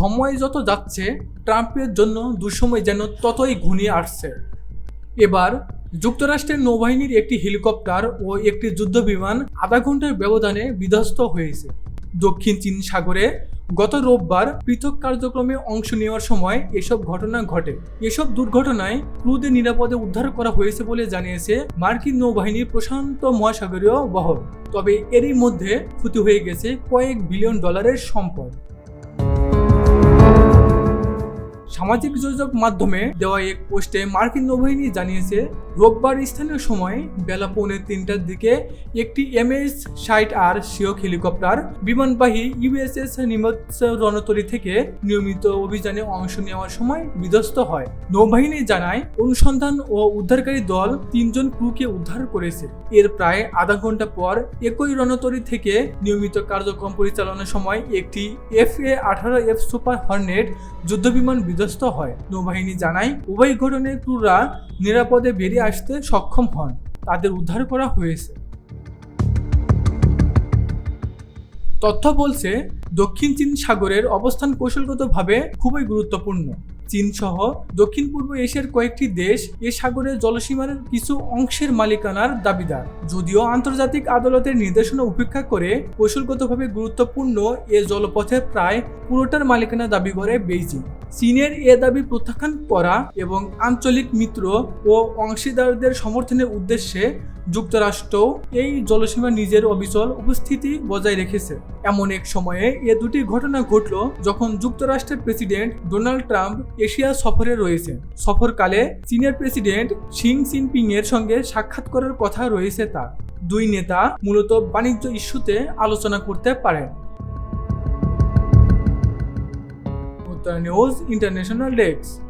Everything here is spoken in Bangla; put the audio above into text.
সময় যত যাচ্ছে, ট্রাম্পের জন্য দুঃসময় যেন ততই ঘনিয়ে আসছে। এবার যুক্তরাষ্ট্রের নৌবাহিনীর একটি হেলিকপ্টার ও একটি যুদ্ধবিমান আধা ঘণ্টার ব্যবধানে বিধ্বস্ত হয়েছে। দক্ষিণ চীন সাগরে গত রোববার পৃথক কার্যক্রমে অংশ নেওয়ার সময় এসব ঘটনা ঘটে। এসব দুর্ঘটনায় ক্রুদের নিরাপদে উদ্ধার করা হয়েছে বলে জানিয়েছে মার্কিন নৌবাহিনীর প্রশান্ত মহাসাগরীয় বহর। তবে এরই মধ্যে ক্ষতি হয়ে গেছে কয়েক বিলিয়ন ডলারের সম্পদ। সামাজিক যোগাযোগ মাধ্যমে দেওয়া এক পোস্টে মার্কিন নৌবাহিনী জানিয়েছে, রোববার স্থানীয় সময় বেলা পৌনে তিনটার দিকে একটি এমএস ষাট আর শিওক হেলিকপ্টার বিমানবাহী ইউএসএস নিমৎস রণতরী থেকে নিয়মিত অভিযানে অংশ নেওয়ার সময় বিধ্বস্ত হয়। নৌবাহিনী জানায়, অনুসন্ধান ও উদ্ধারকারী দল তিনজন ক্রুকে উদ্ধার করেছে। এর প্রায় আধা ঘণ্টা পর একই রণতরী থেকে নিয়মিত কার্যক্রম পরিচালনার সময় একটি এফ এ আঠারো এফ সুপার হর্নেট যুদ্ধবিমান বিধ্বস্ত হয়। নৌবাহিনী জানায়, উভয় ঘটনায় ক্রুরা নিরাপদে বেরিয়ে আসতে সক্ষম হন। তাদের উদ্ধার করা হয়েছে। তথ্য বলছে, দক্ষিণ চীন সাগরের অবস্থান কৌশলগতভাবে খুবই গুরুত্বপূর্ণ। চীন সহ দক্ষিণ পূর্ব এশিয়ার কয়েকটি দেশ এ সাগরের জলসীমার কিছু অংশের মালিকানার দাবিদার। যদিও আন্তর্জাতিক আদালতের নির্দেশনা উপেক্ষা করে কৌশলগতভাবে গুরুত্বপূর্ণ এ জলপথের প্রায় পুরোটার মালিকানা দাবি করে বেইজিং। চীনের এ দাবি প্রত্যাখ্যান করা এবং আঞ্চলিক মিত্র ও অংশীদারদের সমর্থনের উদ্দেশ্যে যুক্তরাষ্ট্র এই জলসীমা নিজের অবিচল উপস্থিতি বজায় রেখেছে। এমন এক সময়ে এ দুটি ঘটনা ঘটল যখন যুক্তরাষ্ট্রের প্রেসিডেন্ট ডোনাল্ড ট্রাম্প এশিয়া সফরে রয়েছে সফরকালে চীনের প্রেসিডেন্ট শিং জিনপিং এর সঙ্গে সাক্ষাৎ করার কথা রয়েছে তার। দুই নেতা মূলত বাণিজ্য ইস্যুতে আলোচনা করতে পারেন। the news international Days.